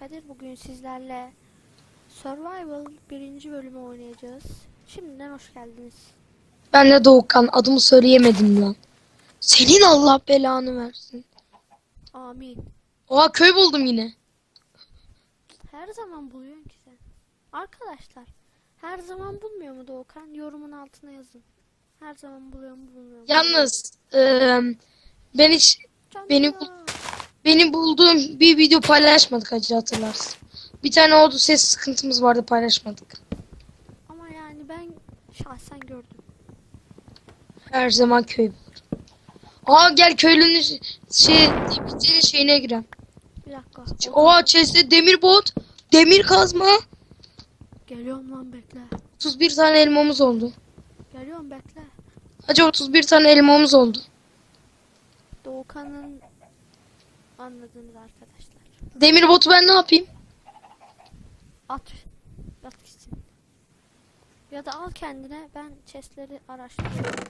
ben Kadir. Bugün sizlerle Survival birinci bölümü oynayacağız. Şimdiden hoş geldiniz. Ben de Doğukan adımı söyleyemedim lan. Senin Allah belanı versin. Amin. Oha köy buldum yine. Her zaman buluyorsun ki sen. Arkadaşlar, her zaman bulmuyor mu Doğukan? Yorumun altına yazın. Her zaman buluyor mu bulmuyor mu? Yalnız eee, ben hiç Canım benim ya. Benim bulduğum bir video paylaşmadık acı hatırlarsın. Bir tane oldu ses sıkıntımız vardı paylaşmadık. Ama yani ben şahsen gördüm. Her zaman köy. Aa gel köylünün şey dipçinin şeyine girelim. Bir dakika. Oha chest'te demir bot, demir kazma. Geliyorum lan bekle. 31 tane elmamız oldu. Geliyorum bekle. Hacı 31 tane elmamız oldu. Doğukan'ın anladığınız arkadaşlar. Demir botu ben ne yapayım? At. At gitsin. Ya da al kendine ben chestleri araştırıyorum.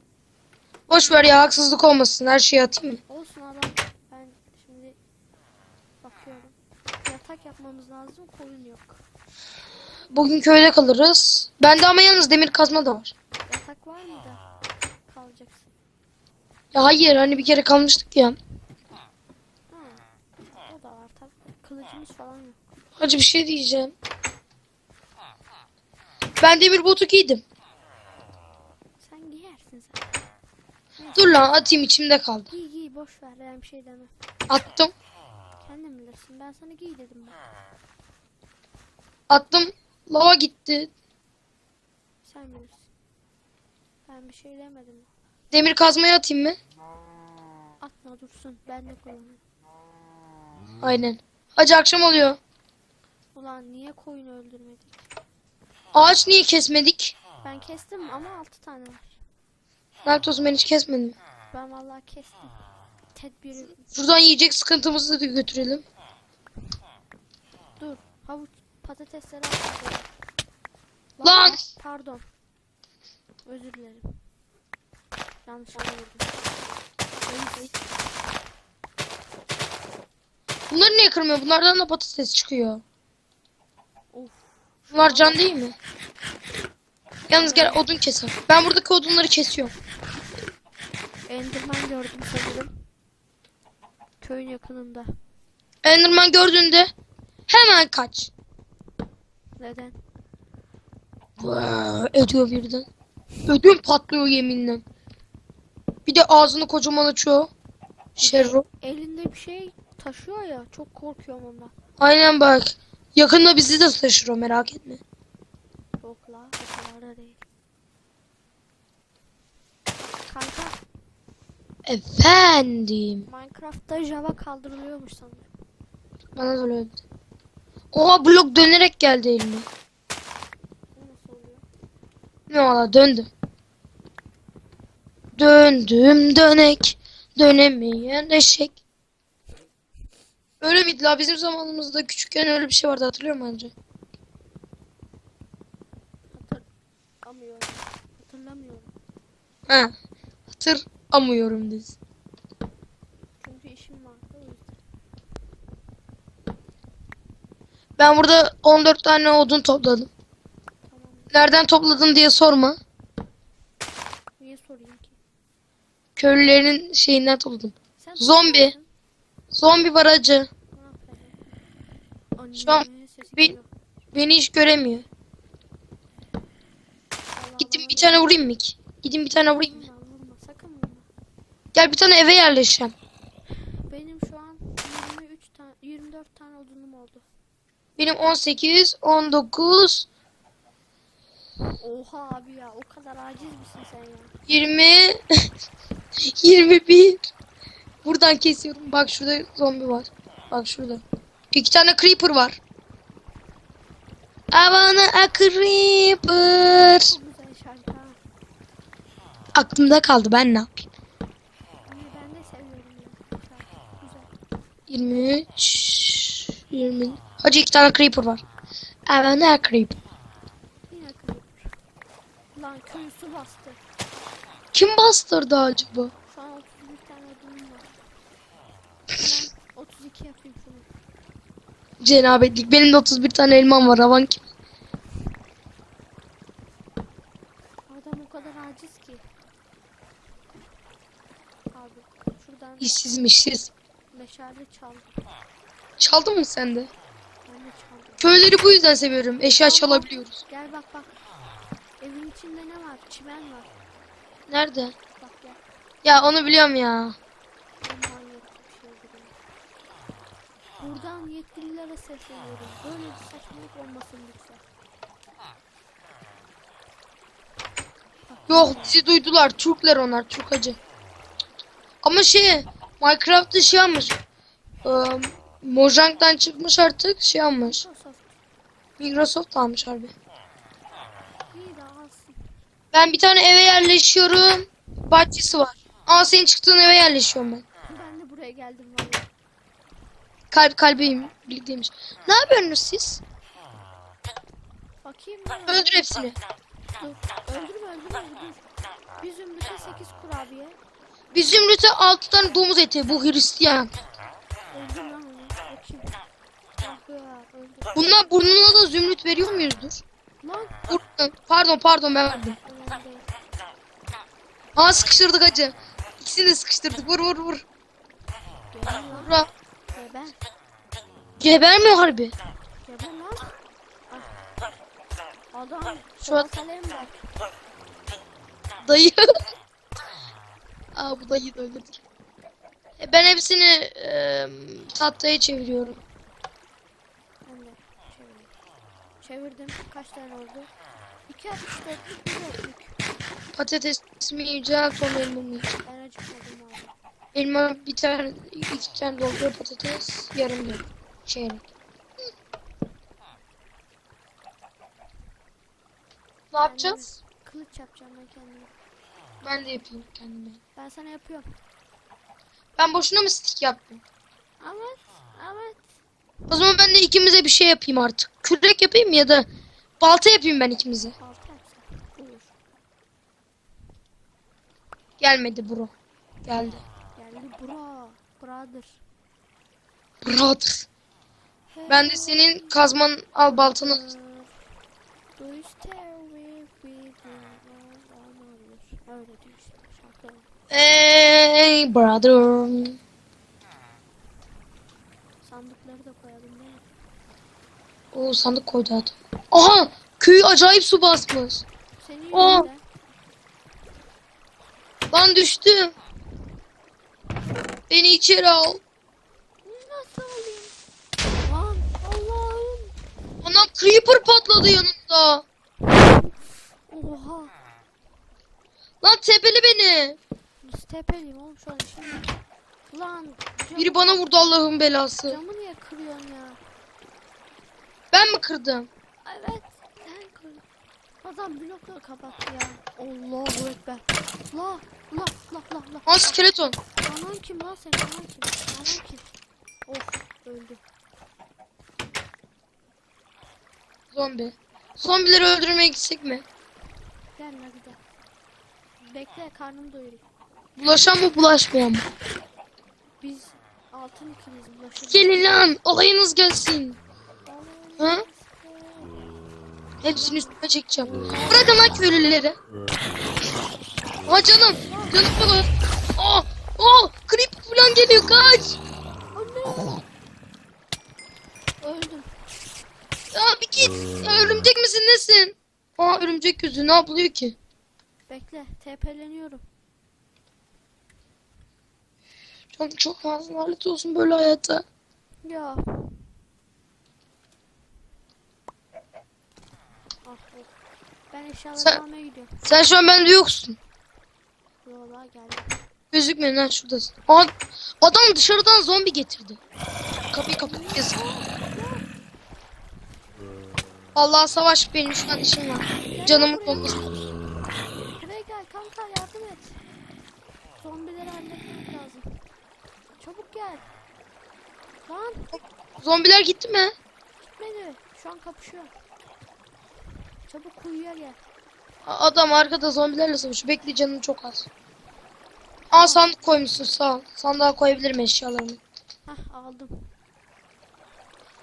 Boş ver ya haksızlık olmasın. Her şeyi atayım mı? Olsun adam ben şimdi bakıyorum. Yatak yapmamız lazım koyun yok. Bugün köyde kalırız. Bende ama yalnız demir kazma da var. Yatak var mı da kalacaksın? Ya hayır hani bir kere kalmıştık ya. Ha, o da var tabii. Kılıcımız falan yok. Hacı bir şey diyeceğim. Ben demir botu giydim. Sen giyersin sen. Dur lan atayım içimde kaldı. Giy giy boş ver ben bir şey demem. Attım. Kendin bilirsin ben sana giy dedim bak. Attım. Lava gitti. Sen bilirsin. Ben bir şey demedim. Demir kazmayı atayım mı? Atma dursun ben de kullanırım. Aynen. Hacı akşam oluyor. Ulan niye koyun öldürmedik? Ağaç niye kesmedik? Ben kestim ama 6 tane var. Naktos'u ben hiç kesmedim. Ben vallahi kestim. Tedbiri Şuradan yiyecek sıkıntımızı da götürelim. dur. Havuç patatesleri al. Lan! Pardon. Özür dilerim. Yanlış anladım. Bunları niye kırmıyor? Bunlardan da patates çıkıyor. Of. Bunlar can değil mi? Yalnız gel odun keser. Ben buradaki odunları kesiyorum. Enderman gördüm sanırım. Köyün yakınında. Enderman gördüğünde hemen kaç. Neden? Vaa, Ödüyor birden. Ödüm patlıyor yeminle. Bir de ağzını kocaman açıyor. Şerro. Elinde bir şey taşıyor ya. Çok korkuyorum ondan. Aynen bak. Yakında bizi de taşır o merak etme. Yok la. O kadar da değil. Kanka Efendim. Minecraft'ta Java kaldırılıyormuş sanırım. Bana da öyle. Oha blok dönerek geldi elime. Ne valla döndüm. Döndüm dönek. Dönemeyen eşek. Öyle miydi la? Bizim zamanımızda küçükken öyle bir şey vardı hatırlıyor musun önce? Hatırlamıyorum. Hatırlamıyorum. Ha. Hatırlamıyorum biz. Çünkü işim vardı o yüzden. Ben burada 14 tane odun topladım. Tamam. Nereden topladın diye sorma. Niye sorayım ki? Köylülerin şeyinden topladım. Sen Zombi. Zombi var acı. Ne yapalım? Şu an geliyor. Beni hiç göremiyor. Gittim bir tane vurayım mı ki? Gidin bir tane vurayım mı? Vurma, vurma, sakın vurma. Gel bir tane eve yerleşeceğim. Benim şu an 23 tane 24 tane odunum oldu. Benim 18, 19, Oha abi ya o kadar aciz misin sen ya? 20, 21. Buradan kesiyorum. Bak şurada zombi var. Bak şurada. İki tane creeper var. I wanna a creeper. Aklımda kaldı ben ne yapayım? İyi ben de seviyorum ya. Şarkı güzel. 23, 20. Hacı iki tane creeper var. I wanna creeper. Lan köyü su bastı. Kim bastırdı acaba? Şu an 31 tane odunum var. Ben 32 yapayım şunu. Cenabetlik. Benim de 31 tane elmam var. Havan kim? Adam o kadar aciz ki. Abi şuradan İşsiz işsiz. meşale çaldım. Çaldın mı sen de? Ben de çaldım. Köyleri bu yüzden seviyorum. Eşya çalabiliyoruz. Gel bak bak. Evin içinde ne var? Çimen var. Nerede? Bak gel. Ya onu biliyorum ya. Ben manyak bir şey dedim. Buradan yetkililere sesleniyorum. Böyle bir saçmalık olmasın lütfen. Yok bizi duydular. Türkler onlar. Türk hacı. Ama şey Minecraft'ta şey almış. Ee, Mojang'dan çıkmış artık şey almış. Microsoft almış harbi. Ben bir tane eve yerleşiyorum. Bahçesi var. Aa senin çıktığın eve yerleşiyorum ben. Ben de buraya geldim vallahi. Kalp kalbim birlikteymiş. Ne yapıyorsunuz siz? Bakayım? Öldür hepsini. Dur. Öldürme öldürme dur. Bir zümrüte 8 kurabiye. Bir zümrüte 6 tane domuz eti. Bu Hristiyan. Öldür lan onu. Bakayım. Ya öldür. Bunlar burnuna da zümrüt veriyor muyuzdur? Lan. Burnuna. Pardon pardon ben verdim. Aa sıkıştırdık hacı. İkisini sıkıştırdık. Vur vur vur. Vura. Geber. Gebermiyor harbi. Geber lan. Ah. Adam. Şu an-. Dayı. Aa bu dayı da öldürdük. E, Ben hepsini e, tahtaya çeviriyorum. Çevirdim. Kaç tane oldu? 2 64'lük bir dörtlük. Patates mi yiyeceğim sonra elma mı yiyeceğim? Ben acıkmadım abi. Elma bir tane, iki tane dolduruyor patates yarım da çeyrek. Ne yapacağız? Kılıç yapacağım ben kendime. Ben de yapayım kendime. Ben sana yapıyorum. Ben boşuna mı stick yaptım? Evet. Evet. O zaman ben de ikimize bir şey yapayım artık. Kürek yapayım ya da balta yapayım ben ikimize. Balta yapsam. Gelmedi bro. Geldi. Geldi bro. Brother. Brother. Ben de senin kazman al baltanı. Öyle diyor işte şarkı. Hey brother. Sandıkları da koyalım değil mi? O sandık koydu adam. Aha! Köyü acayip su basmış. Senin yüzünden. Lan düştüm. Beni içeri al. Nasıl alayım? Lan Allah'ım. Anam creeper patladı yanımda. Oha. Lan tepeli beni. Nasıl tepeliyim oğlum şu an şimdi. Lan cam, Biri bana vurdu Allah'ın belası. camı niye kırıyorsun ya? Ben mi kırdım? Evet. Sen kırdın. Adam blokla kapattı ya. Allahu ekber. La la la la la. Aa skeleton. Anan kim lan sen? Anan kim? Anan kim? Of öldü. Zombi. Zombileri öldürmeye gitsek mi? Gel hadi gel. Bekle karnımı doyurayım. Bulaşan mı bulaşmayan mı? Biz altın ikimiz bulaşırız. Gelin lan olayınız gelsin. Ha? Hepsini üstüme çekeceğim. Bırakın lan köylüleri. Aa canım. Canım falan. Aa. Aa. Creeper falan geliyor kaç. Anne. Öldüm. Aa bir git. Ya, örümcek misin nesin? Aa örümcek gözü ne yapılıyor ki? Bekle. TP'leniyorum. Canım çok fazla lanet olsun böyle hayata. Ya. Ah. Ben eşyaları Sen- almaya gidiyorum. Sen şu an bende yoksun. Yola geldim. Gözükmüyor lan şuradasın. Aa, adam dışarıdan zombi getirdi. Kapıyı kapat yazık. Allah savaş benim şu an işim var. Canımın dolması. Buraya gel kanka yardım et. Zombileri halletmek lazım. Çabuk gel. Lan Zombiler gitti mi? gitmedi. Şu an kapışıyor. Çabuk kuyuya gel. Adam arkada zombilerle savaşıyor. Bekle canım çok az. Aa sandık koymuşsun sağ ol. Sandığa koyabilirim eşyalarımı. Hah aldım.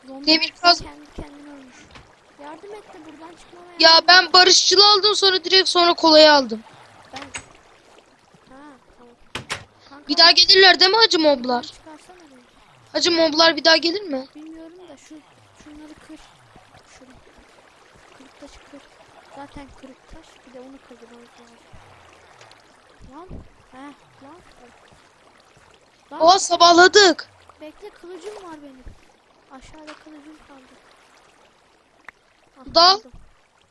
Zombi Demir kaz- kendi kendine ölmüş. Yardım et de buradan çıkmama Ya yardım ben barışçılı aldım sonra direkt sonra kolayı aldım. Ben... Ha tamam. Kanka, Bir daha gelirler değil mi hacı moblar? Hacı moblar bir daha gelir mi? Bilmiyorum da şu şunları kır. Şunu. Kırık taş kır. Zaten kırık taş bir de onu lazım. Lan. He lan. Lan Oha sabahladık. bekle kılıcım var benim. Aşağıda kılıcım kaldı. Ah, Dal. Aldım.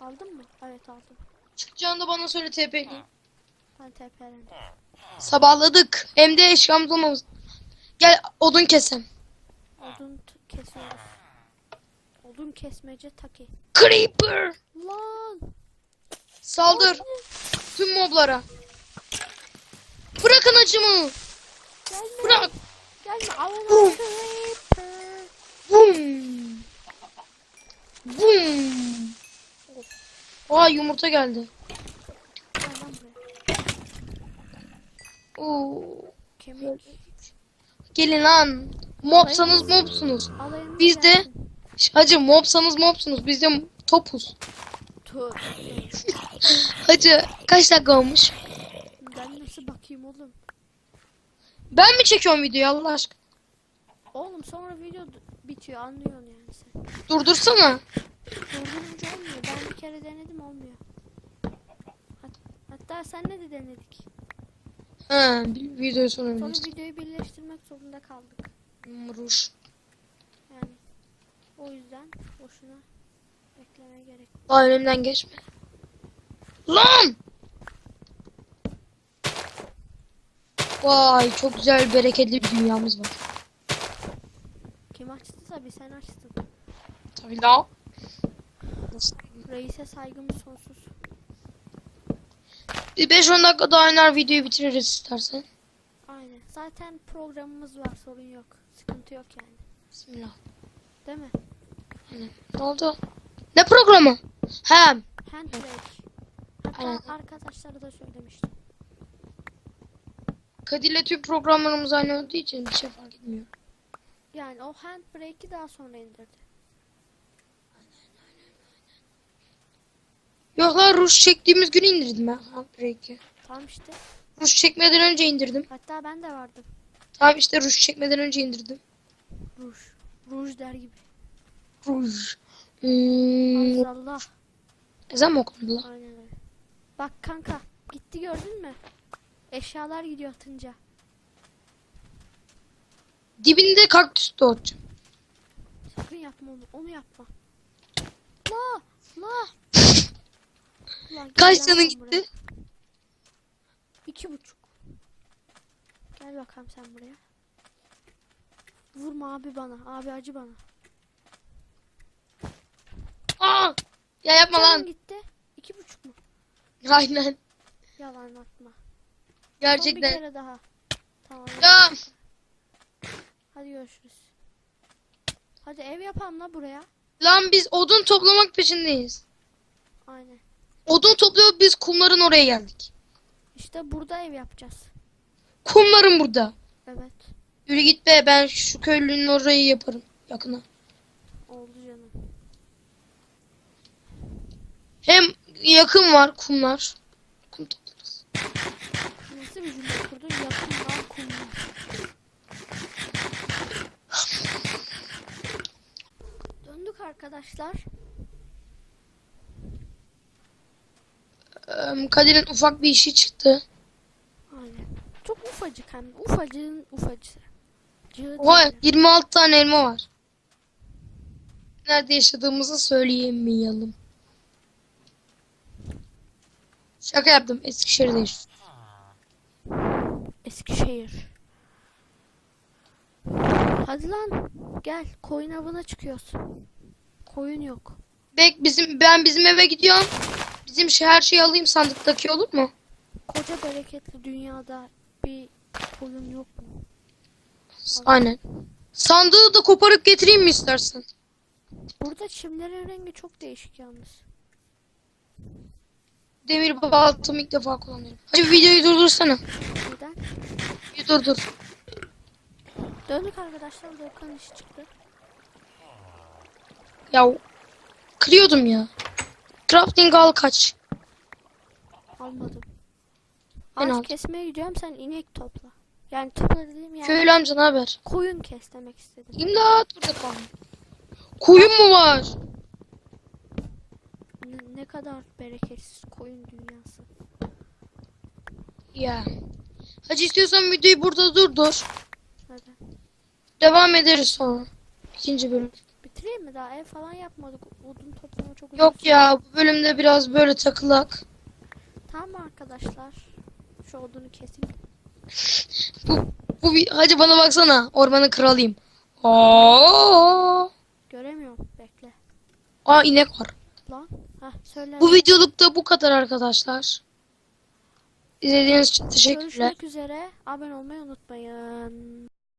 Aldın mı? Evet aldım. Çıkacağında bana söyle TP'li. Ben TP'lendim. Sabahladık. Hem de eşyamız olmamız. Gel odun kesem. Odun t- kesiyoruz. Odun kesmece taki. Creeper. Lan. Saldır. Tüm moblara. Bırakın acımı. Gelme. Bırak. Gelme. Creeper. Bum. Bum. Aa yumurta geldi. Oo. Gelin lan. Mobsanız mobsunuz. Biz de- Hacı mobsanız mobsunuz. Biz de topuz. Hacı kaç dakika olmuş? Nasıl bakayım oğlum? Ben mi çekiyorum videoyu Allah aşkına? Oğlum sonra video bitiyor anlıyorsun yani sen. Durdursana. Durdurunca olmuyor. Ben bir kere denedim olmuyor. Hat- hatta senle de denedik. Ha, bir videoyu sonra videoyu birleştirmek zorunda kaldık. Muruş. Yani o yüzden boşuna bekleme gerek. Daha önümden geçme. Lan! Vay çok güzel bereketli bir dünyamız var. Kim açtı tabii sen açtın. Tabii la. Reise saygımız sonsuz. Bir 5-10 dakika daha oynar videoyu bitiririz istersen. Aynen. Zaten programımız var sorun yok. Sıkıntı yok yani. Bismillah. Değil mi? Ne oldu? Ne programı? Hem. Handbrake. Hatta Aynen. arkadaşlara da söylemiştim. Kadir'le tüm programlarımız aynı olduğu için bir şey fark etmiyor. Yani o handbrake'i daha sonra indirdi. Yok lan ruş çektiğimiz gün indirdim ben Handbrake'i. Tamam işte. Ruş çekmeden önce indirdim. Hatta ben de vardım. Tamam işte ruş çekmeden önce indirdim. Ruj. Ruj der gibi. Ruj. Hmm, Allah. ezan mı okundu lan? Aynen öyle. Bak kanka. Gitti gördün mü? Eşyalar gidiyor atınca. Dibinde kaktüs doğuracağım. Sakın yapma onu. Onu yapma. La. La. Ulan Kaç canın sen buraya. gitti? İki buçuk. Gel bakalım sen buraya. Vurma abi bana. Abi acı bana. Aa! Ya yapma Canın lan. gitti. İki buçuk mu? Aynen. Yalan atma. Son bir Gerçekten. kere daha. Tamam. Ya Hadi görüşürüz. Hadi ev yapalım la buraya. lan biz odun toplamak peşindeyiz. Aynen. Odun topluyor biz kumların oraya geldik. İşte burada ev yapacağız. Kumların burada. Evet. Yürü git be ben şu köylünün orayı yaparım yakına. Oldu canım. Hem yakın var kumlar. Kum toplarız. Nasıl bir cümle kurdun? Yakından kumlar. Döndük arkadaşlar. Kadir'in ufak bir işi çıktı. Aynen. Çok ufacık hem. Ufacığın ufacısı. Cığı Oha değil. 26 tane elma var. Nerede yaşadığımızı söyleyemeyelim. Şaka yaptım. Eskişehir'de yaşıyorum. Eskişehir. Hadi lan. Gel. Koyun avına çıkıyoruz. Koyun yok. Bek bizim ben bizim eve gidiyorum. Bizim şey, her şeyi alayım sandıktaki olur mu? Koca bereketli dünyada bir koyun yok mu? Aynen. Sandığı da koparıp getireyim mi istersen? Burada çimlerin rengi çok değişik yalnız. Demir baltamı ilk defa kullanıyorum. Hadi videoyu durdursana. Neden? Bir durdur. Döndük arkadaşlar. Doğukan iş çıktı. Ya kırıyordum ya. Crafting al kaç. Almadım. Ben Ağaç aldım. kesmeye gidiyorum sen inek topla. Yani topla dediğim yani Köylü amca ne haber? koyun kes demek istedim. İmdat burada kaldım. Koyun mu var? Ne, kadar bereketsiz koyun dünyası. Ya. Hacı istiyorsan videoyu burada durdur. Neden? Devam ederiz sonra. İkinci bölüm. Bitireyim mi daha ev falan yapmadık. Odun toplama çok uzun Yok ya bu bölümde biraz böyle takılak. Tamam arkadaşlar. Şu odunu keseyim. Bu, bu bir, hacı bana baksana. Ormanın kralıyım. Aa, Göremiyorum. Bekle. Aa inek var. Lan. Heh söyle. Bu videoluk da bu kadar arkadaşlar. İzlediğiniz için teşekkürler. Görüşmek üzere. Abone olmayı unutmayın.